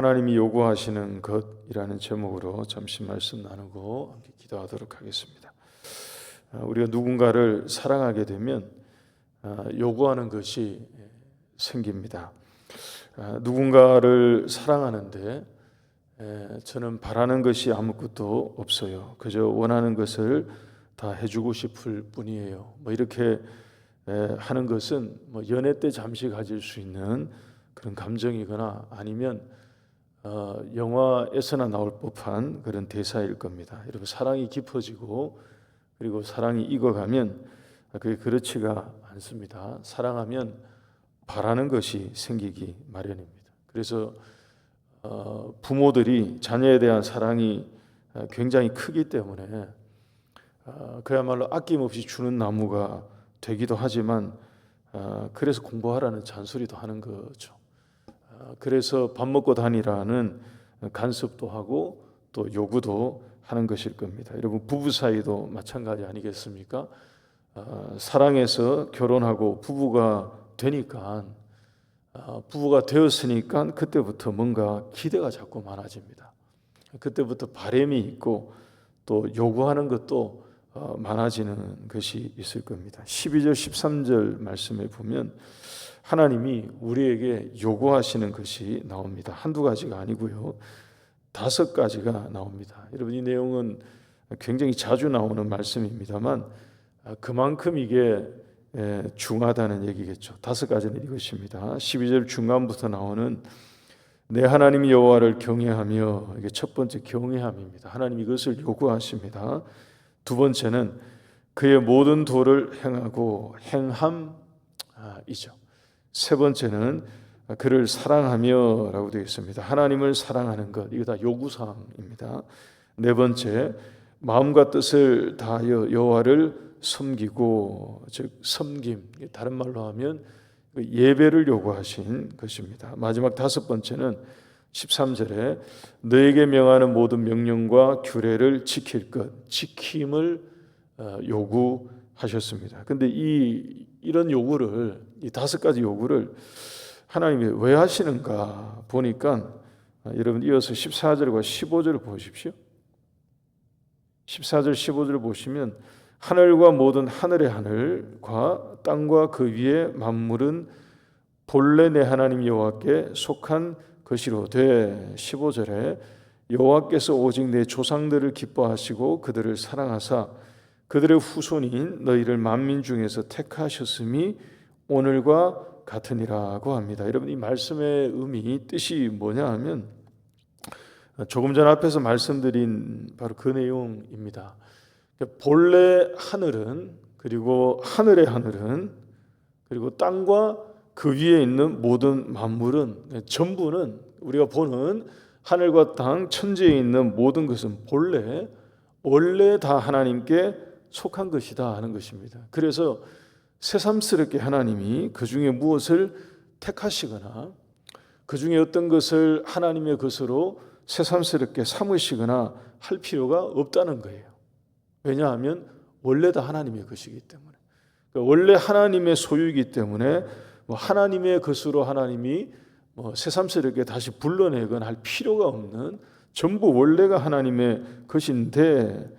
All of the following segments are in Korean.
하나님이 요구하시는 것이라는 제목으로 잠시 말씀 나누고 함께 기도하도록 하겠습니다. 아, 우리가 누군가를 사랑하게 되면 아, 요구하는 것이 생깁니다. 아, 누군가를 사랑하는데 저는 바라는 것이 아무것도 없어요. 그저 원하는 것을 다 해주고 싶을 뿐이에요. 뭐 이렇게 하는 것은 뭐 연애 때 잠시 가질 수 있는 그런 감정이거나 아니면 어, 영화에서나 나올 법한 그런 대사일 겁니다. 여러분 사랑이 깊어지고 그리고 사랑이 익어가면 그게 그렇지가 않습니다. 사랑하면 바라는 것이 생기기 마련입니다. 그래서 어, 부모들이 자녀에 대한 사랑이 굉장히 크기 때문에 어, 그야말로 아낌없이 주는 나무가 되기도 하지만 어, 그래서 공부하라는 잔소리도 하는 거죠. 어, 그래서 밥 먹고 다니라는 간섭도 하고 또 요구도 하는 것일 겁니다. 여러분 부부 사이도 마찬가지 아니겠습니까? 어, 사랑해서 결혼하고 부부가 되니까 부부가 되었으니까 그때부터 뭔가 기대가 자꾸 많아집니다. 그때부터 바램이 있고 또 요구하는 것도 많아지는 것이 있을 겁니다. 12절 13절 말씀에 보면 하나님이 우리에게 요구하시는 것이 나옵니다. 한두 가지가 아니고요. 다섯 가지가 나옵니다. 여러분 이 내용은 굉장히 자주 나오는 말씀입니다만 그만큼 이게 중하다는 얘기겠죠. 다섯 가지는 이것입니다. 12절 중간부터 나오는 내 하나님 여호와를 경외하며 이게 첫 번째 경외함입니다. 하나님 이것을 요구하십니다. 두 번째는 그의 모든 도를 행하고 행함이죠. 세 번째는 그를 사랑하며라고 되어 있습니다. 하나님을 사랑하는 것 이거 다 요구 사항입니다. 네 번째 마음과 뜻을 다하여 여호와를 섬기고 즉 섬김 다른 말로 하면 그 예배를 요구하신 것입니다. 마지막 다섯 번째는 13절에 너에게 명하는 모든 명령과 규례를 지킬 것 지킴을 어, 요구하셨습니다. 근데 이 이런 요구를 이 다섯 가지 요구를 하나님이 왜 하시는가 보니까 아, 여러분 이어서 14절과 15절을 보십시오. 14절 15절을 보시면 하늘과 모든 하늘의 하늘과 땅과 그 위에 만물은 본래 내 하나님 여호와께 속한 것이로 돼 15절에 여호와께서 오직 내 조상들을 기뻐하시고 그들을 사랑하사 그들의 후손인 너희를 만민 중에서 택하셨음이 오늘과 같으니라고 합니다. 여러분 이 말씀의 의미 뜻이 뭐냐 하면 조금 전 앞에서 말씀드린 바로 그 내용입니다. 본래 하늘은 그리고 하늘의 하늘은 그리고 땅과 그 위에 있는 모든 만물은 전부는 우리가 보는 하늘과 땅 천지에 있는 모든 것은 본래 원래 다 하나님께 속한 것이다 하는 것입니다. 그래서 새삼스럽게 하나님이 그 중에 무엇을 택하시거나 그 중에 어떤 것을 하나님의 것으로 새삼스럽게 삼으시거나 할 필요가 없다는 거예요. 왜냐하면 원래 다 하나님의 것이기 때문에. 그러니까 원래 하나님의 소유이기 때문에 뭐 하나님의 것으로 하나님이 뭐 새삼스럽게 다시 불러내거나 할 필요가 없는 전부 원래가 하나님의 것인데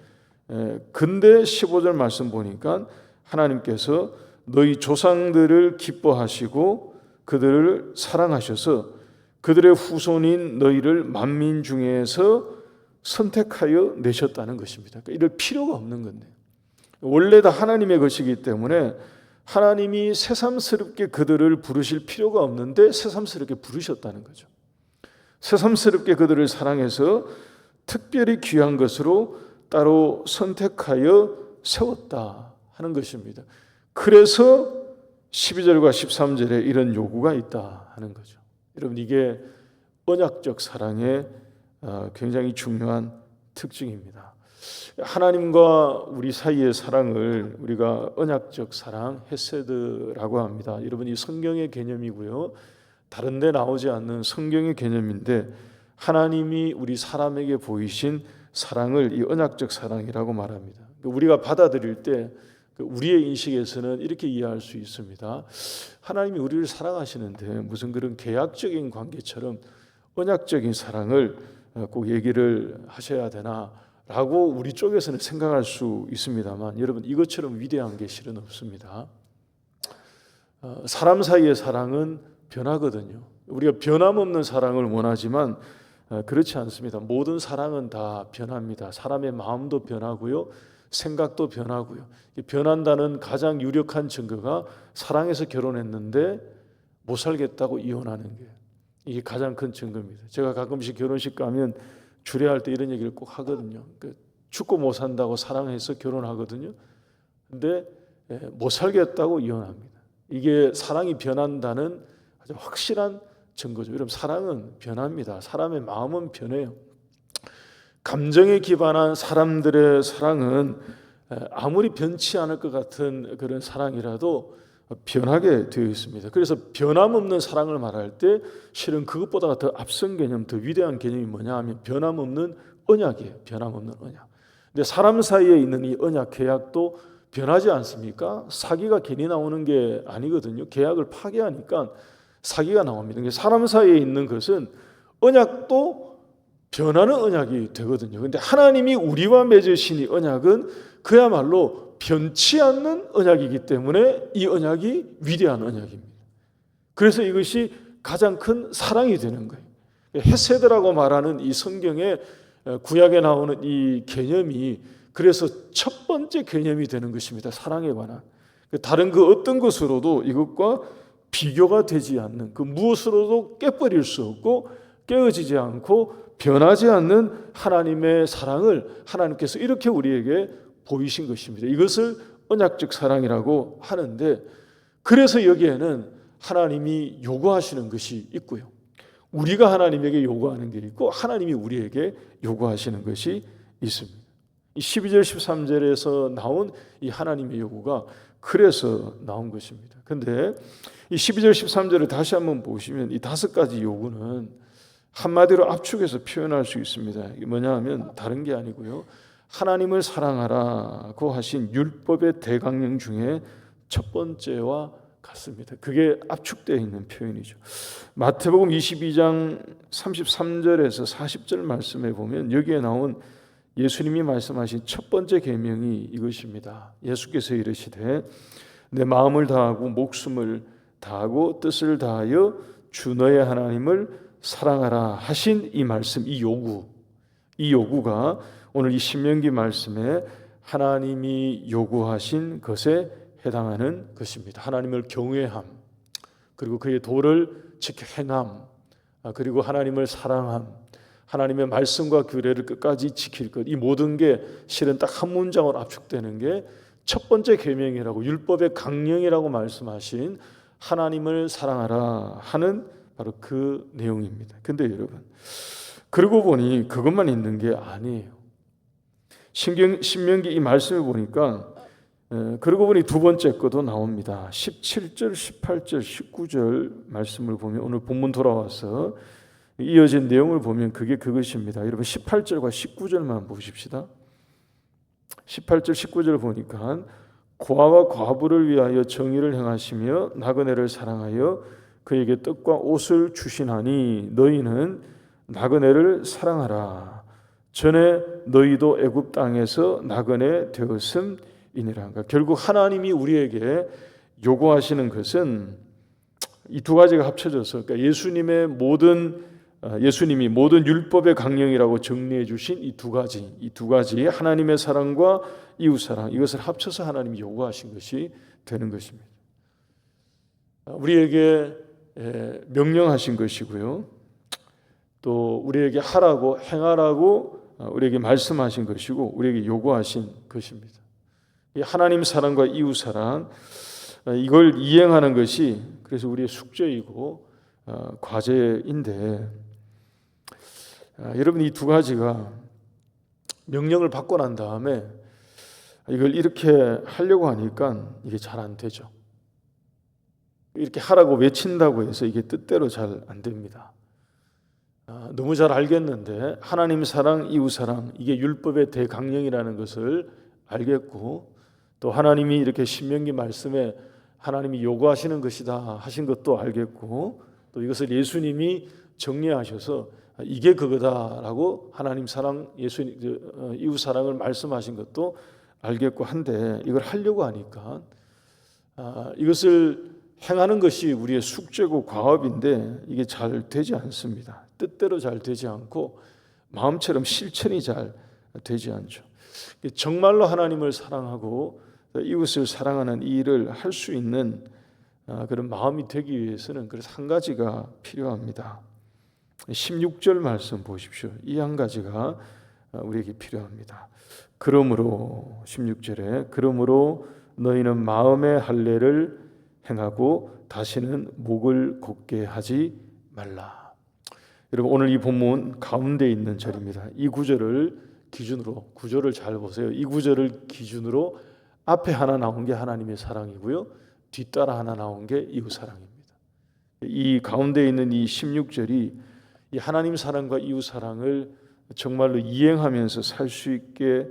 근데 15절 말씀 보니까 하나님께서 너희 조상들을 기뻐하시고 그들을 사랑하셔서 그들의 후손인 너희를 만민 중에서 선택하여 내셨다는 것입니다. 그러니까 이럴 필요가 없는 건데 원래 다 하나님의 것이기 때문에 하나님이 새삼스럽게 그들을 부르실 필요가 없는데 새삼스럽게 부르셨다는 거죠. 새삼스럽게 그들을 사랑해서 특별히 귀한 것으로 따로 선택하여 세웠다 하는 것입니다. 그래서 12절과 13절에 이런 요구가 있다 하는 거죠. 여러분 이게 언약적 사랑의 어, 굉장히 중요한 특징입니다. 하나님과 우리 사이의 사랑을 우리가 언약적 사랑, 헤세드라고 합니다. 여러분 이 성경의 개념이고요. 다른 데 나오지 않는 성경의 개념인데 하나님이 우리 사람에게 보이신 사랑을 이 언약적 사랑이라고 말합니다. 우리가 받아들일 때그 우리의 인식에서는 이렇게 이해할 수 있습니다. 하나님이 우리를 사랑하시는데 무슨 그런 계약적인 관계처럼 언약적인 사랑을 어, 꼭 얘기를 하셔야 되나 라고 우리 쪽에서는 생각할 수 있습니다만 여러분 이것처럼 위대한 게 실은 없습니다. 어, 사람 사이의 사랑은 변하거든요. 우리가 변함없는 사랑을 원하지만 어, 그렇지 않습니다. 모든 사랑은 다 변합니다. 사람의 마음도 변하고요. 생각도 변하고요. 이 변한다는 가장 유력한 증거가 사랑해서 결혼했는데 못 살겠다고 이혼하는 게 이게 가장 큰 증거입니다. 제가 가끔씩 결혼식 가면 주례할 때 이런 얘기를 꼭 하거든요. 그 죽고 못 산다고 사랑해서 결혼하거든요. 근데 예, 못 살겠다고 이혼합니다. 이게 사랑이 변한다는 아주 확실한 증거죠. 여러분 사랑은 변합니다. 사람의 마음은 변해요. 감정에 기반한 사람들의 사랑은 아무리 변치 않을 것 같은 그런 사랑이라도 변하게 되어 있습니다. 그래서 변함없는 사랑을 말할 때 실은 그것보다 더 앞선 개념, 더 위대한 개념이 뭐냐 하면 변함없는 언약이에요. 변함없는 언약. 근데 사람 사이에 있는 이 언약 계약도 변하지 않습니까? 사기가 괜히 나오는 게 아니거든요. 계약을 파괴하니까 사기가 나옵니다. 사람 사이에 있는 것은 언약도 변하는 언약이 되거든요. 근데 하나님이 우리와 맺으신 이 언약은 그야말로 변치 않는 언약이기 때문에 이 언약이 위대한 언약입니다. 그래서 이것이 가장 큰 사랑이 되는 거예요. 헤세드라고 말하는 이 성경에 구약에 나오는 이 개념이 그래서 첫 번째 개념이 되는 것입니다. 사랑에 관한. 다른 그 어떤 것으로도 이것과 비교가 되지 않는 그 무엇으로도 깨버릴 수 없고 깨어지지 않고 변하지 않는 하나님의 사랑을 하나님께서 이렇게 우리에게 보이신 것입니다. 이것을 언약적 사랑이라고 하는데 그래서 여기에는 하나님이 요구하시는 것이 있고요. 우리가 하나님에게 요구하는 게 있고 하나님이 우리에게 요구하시는 것이 있습니다. 12절 13절에서 나온 이 하나님의 요구가 그래서 나온 것입니다. 근데 이 12절 13절을 다시 한번 보시면 이 다섯 가지 요구는 한마디로 압축해서 표현할 수 있습니다. 이게 뭐냐 하면 다른 게 아니고요. 하나님을 사랑하라고 하신 율법의 대강령 중에 첫 번째와 같습니다. 그게 압축되어 있는 표현이죠. 마태복음 22장 33절에서 40절 말씀에 보면 여기에 나온 예수님이 말씀하신 첫 번째 계명이 이것입니다. 예수께서 이르시되 내 마음을 다하고 목숨을 다하고 뜻을 다하여 주 너의 하나님을 사랑하라 하신 이 말씀, 이 요구, 이 요구가 오늘 이 신명기 말씀에 하나님이 요구하신 것에 해당하는 것입니다. 하나님을 경외함, 그리고 그의 도를 지켜 행함, 아, 그리고 하나님을 사랑함, 하나님의 말씀과 규례를 끝까지 지킬 것. 이 모든 게 실은 딱 한 문장으로 압축되는 게 첫 번째 계명이라고 율법의 강령이라고 말씀하신 하나님을 사랑하라 하는 바로 그 내용입니다. 근데 여러분 그러고 보니 그것만 있는 게 아니에요. 신경, 신명기 이 말씀을 보니까 에, 그러고 보니 두 번째 것도 나옵니다. 17절, 18절, 19절 말씀을 보면 오늘 본문 돌아와서 이어진 내용을 보면 그게 그것입니다. 여러분 18절과 19절만 보십시다. 18절 19절 보니까 고아와 과부를 위하여 정의를 행하시며 나그네를 사랑하여 그에게 떡과 옷을 주시나니 너희는 나그네를 사랑하라. 전에 너희도 애굽 땅에서 나그네 되었음이니라. 그러니까 결국 하나님이 우리에게 요구하시는 것은 이 두 가지가 합쳐져서 그러니까 예수님의 모든 어, 예수님이 모든 율법의 강령이라고 정리해 주신 이 두 가지, 이 두 가지 하나님의 사랑과 이웃 사랑 이것을 합쳐서 하나님이 요구하신 것이 되는 것입니다. 어, 우리에게 명령하신 것이고요. 또 우리에게 하라고 행하라고 어, 우리에게 말씀하신 것이고 우리에게 요구하신 것입니다. 하나님 사랑과 이웃 사랑 이걸 이행하는 것이 그래서 우리의 숙제이고 과제인데 아, 여러분 이 두 가지가 명령을 받고 난 다음에 이걸 이렇게 하려고 하니까 이게 잘 안 되죠. 이렇게 하라고 외친다고 해서 이게 뜻대로 잘 안 됩니다. 아, 너무 잘 알겠는데 하나님 사랑, 이웃 사랑 이게 율법의 대강령이라는 것을 알겠고 또 하나님이 이렇게 신명기 말씀에 하나님이 요구하시는 것이다 하신 것도 알겠고 또 이것을 예수님이 정리하셔서 이게 그거다라고 하나님 사랑 예수 어, 이웃 사랑을 말씀하신 것도 알겠고 한데 이걸 하려고 하니까 아, 이것을 행하는 것이 우리의 숙제고 과업인데 이게 잘 되지 않습니다. 뜻대로 잘 되지 않고 마음처럼 실천이 잘 되지 않죠. 정말로 하나님을 사랑하고 이웃을 사랑하는 이 일을 할 수 있는 아, 그런 마음이 되기 위해서는 그래서 한 가지가 필요합니다. 16절 말씀 보십시오. 이 한 가지가 우리에게 필요합니다. 그러므로 16절에 그러므로 너희는 마음의 할례를 행하고 다시는 목을 곧게 하지 말라. 여러분 오늘 이 본문 가운데 있는 절입니다. 이 구절을 기준으로 구절을 잘 보세요. 이 구절을 기준으로 앞에 하나 나온 게 하나님의 사랑이고요. 뒤따라 하나 나온 게 이웃 사랑입니다. 이 가운데 있는 이 16절이 이 하나님 사랑과 이웃 사랑을 정말로 이행하면서 살 수 있게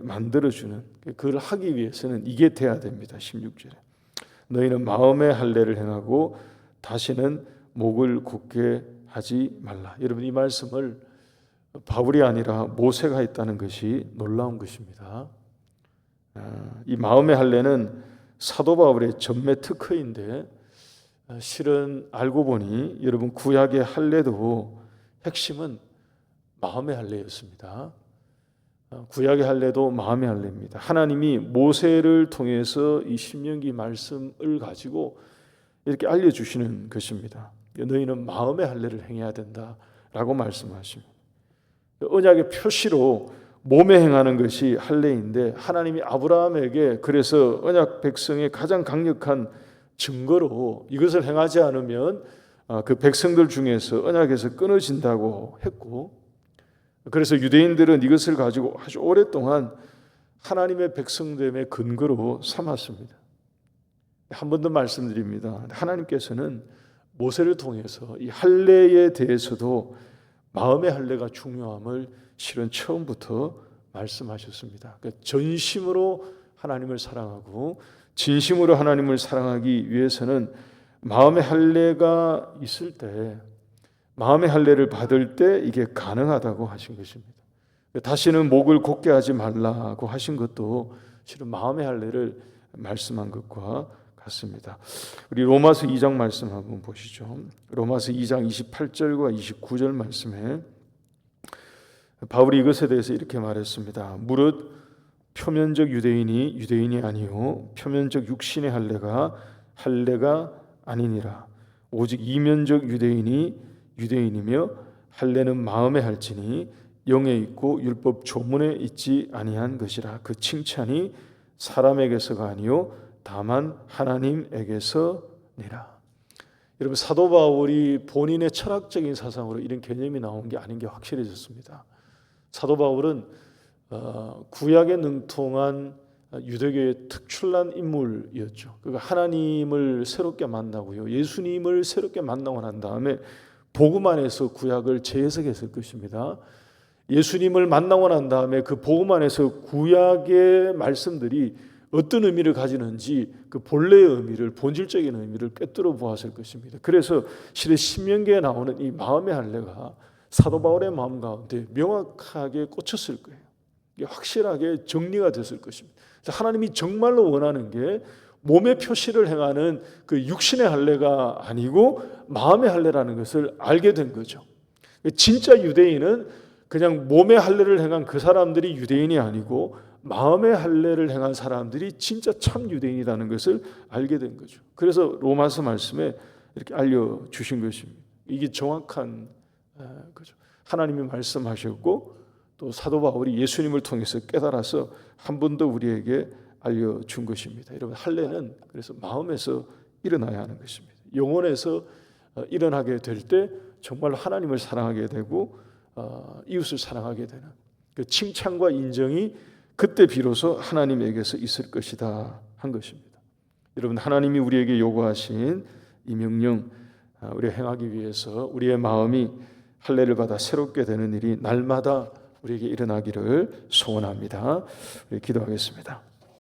만들어 주는 그걸 하기 위해서는 이게 돼야 됩니다. 16절에 너희는 마음의 할례를 행하고 다시는 목을 굳게 하지 말라. 여러분 이 말씀을 바울이 아니라 모세가 했다는 것이 놀라운 것입니다. 아, 이 마음의 할례는 사도 바울의 전매 특허인데 아, 실은 알고 보니 여러분 구약의 할례도 핵심은 마음의 할례였습니다. 아, 구약의 할례도 마음의 할례입니다. 하나님이 모세를 통해서 이 신명기 말씀을 가지고 이렇게 알려 주시는 것입니다. 너희는 마음의 할례를 행해야 된다라고 말씀하십니다. 언약의 표시로 몸에 행하는 것이 할례인데 하나님이 아브라함에게 그래서 언약 백성의 가장 강력한 증거로 이것을 행하지 않으면 아, 그 백성들 중에서 언약에서 끊어진다고 했고 그래서 유대인들은 이것을 가지고 아주 오랫동안 하나님의 백성됨의 근거로 삼았습니다. 한 번 더 말씀드립니다. 하나님께서는 모세를 통해서 이 할례에 대해서도 마음의 할례가 중요함을 실은 처음부터 말씀하셨습니다. 그러니까 전심으로 하나님을 사랑하고 진심으로 하나님을 사랑하기 위해서는 마음의 할례가 있을 때 마음의 할례를 받을 때 이게 가능하다고 하신 것입니다. 다시는 목을 곧게 하지 말라고 하신 것도 실은 마음의 할례를 말씀한 것과 같습니다. 우리 로마서 2장 말씀 한번 보시죠. 로마서 2장 28절과 29절 말씀에 바울이 이것에 대해서 이렇게 말했습니다. 무릇 표면적 유대인이 유대인이 아니요 표면적 육신의 할례가 할례가 아니니라. 오직 이면적 유대인이 유대인이며 할례는 마음에 할지니 영에 있고 율법 조문에 있지 아니한 것이라. 그 칭찬이 사람에게서가 아니요 다만 하나님에게서니라. 여러분 사도 바울이 본인의 철학적인 사상으로 이런 개념이 나온 게 아닌 게 확실해졌습니다. 사도 바울은 어, 구약에 능통한 유대교의 특출난 인물이었죠. 그러니까 하나님을 새롭게 만나고요. 예수님을 새롭게 만나고 난 다음에 복음 안에서 구약을 재해석했을 것입니다. 예수님을 만나고 난 다음에 그 복음 안에서 구약의 말씀들이 어떤 의미를 가지는지 그 본래의 의미를 본질적인 의미를 꿰뚫어 보았을 것입니다. 그래서 실은 신명기에 나오는 이 마음의 할례가 사도 바울의 마음 가운데 명확하게 꽂혔을 거예요. 확실하게 정리가 됐을 것입니다. 하나님이 정말로 원하는 게 몸의 표시를 행하는 그 육신의 할례가 아니고 마음의 할례라는 것을 알게 된 거죠. 진짜 유대인은 그냥 몸의 할례를 행한 그 사람들이 유대인이 아니고 마음의 할례를 행한 사람들이 진짜 참 유대인이라는 것을 알게 된 거죠. 그래서 로마서 말씀에 이렇게 알려 주신 것입니다. 이게 정확한 거죠. 하나님이 말씀하셨고 또 사도 바울이 예수님을 통해서 깨달아서 한 번 더 우리에게 알려 준 것입니다. 여러분 할례는 그래서 마음에서 일어나야 하는 것입니다. 영혼에서 어, 일어나게 될 때 정말 하나님을 사랑하게 되고 어, 이웃을 사랑하게 되는 그 칭찬과 인정이 그때 비로소 하나님에게서 있을 것이다 한 것입니다. 여러분 하나님이 우리에게 요구하신 이 명령 아, 우리 행하기 위해서 우리의 마음이 할례를 받아 새롭게 되는 일이 날마다 우리에게 일어나기를 소원합니다. 우리 기도하겠습니다.